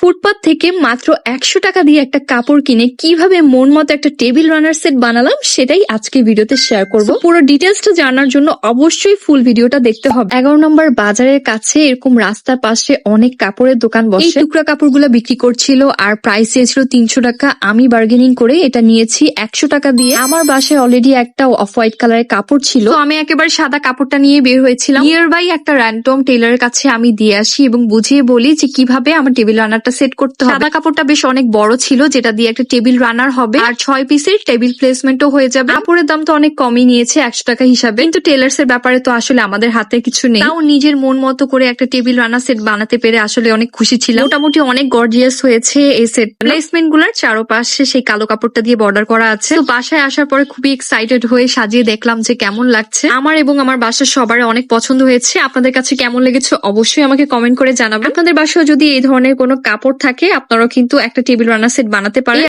ফুটপাত থেকে মাত্র একশো টাকা দিয়ে একটা কাপড় কিনে কীভাবে মন মতো একটা টেবিল রানার সেট বানালাম সেটাই আজকে ভিডিওতে শেয়ার করব। পুরো ডিটেলসটা জানার জন্য অবশ্যই ফুল ভিডিওটা দেখতে হবে। এগারো নম্বর বাজারের কাছে এরকম রাস্তার পাশে অনেক কাপড়ের দোকান বসে। এই টুকরা কাপড়গুলো বিক্রি করছিল আর প্রাইস চেয়েছিল তিনশো টাকা। আমি বার্গেনিং করে এটা নিয়েছি একশো টাকা দিয়ে। আমার বাসায় অলরেডি একটা অফ হোয়াইট কালারের কাপড় ছিল। আমি একেবারে সাদা কাপড়টা নিয়ে বের হয়েছিলাম। নিয়ার বাই একটা র্যান্ডম টেলারের কাছে আমি দিয়ে আসি এবং বুঝিয়ে বলি যে কীভাবে আমার টেবিল রানারটা সেট করতে হবে। সাদা কাপড়টা বেশ অনেক বড় ছিল, যেটা দিয়ে একটা টেবিল রানার হবে। আর ছয় পিসের টেবিল প্লেসমেন্টও হয়ে যাবে। কাপড়ের দাম তো অনেক কমই নিয়েছে, একশো টাকা হিসাবে। কিন্তু টেলার্স এর ব্যাপারে তো আসলে আমাদের হাতে কিছু নেই। তাও নিজের মন মতো করে একটা টেবিল রানার সেট বানাতে পেরে আসলে অনেক খুশি ছিলাম। মোটামুটি অনেক গর্জিয়াস হয়েছে এই সেট প্লেসমেন্টগুলার চারোপাশে সেই কালো কাপড়টা দিয়ে বর্ডার করা আছে। তো বাসায় আসার পরে খুবই এক্সাইটেড হয়ে সাজিয়ে দেখলাম যে কেমন লাগছে। আমার এবং আমার বাসার সবার অনেক পছন্দ হয়েছে। আপনাদের কাছে কেমন লেগেছে অবশ্যই আমাকে কমেন্ট করে জানাবেন। আপনাদের বাসায় যদি এই ধরনের কোনো কাপড় থাকে আপনারাও কিন্তু একটা টেবিল রানার সেট বানাতে পারেন।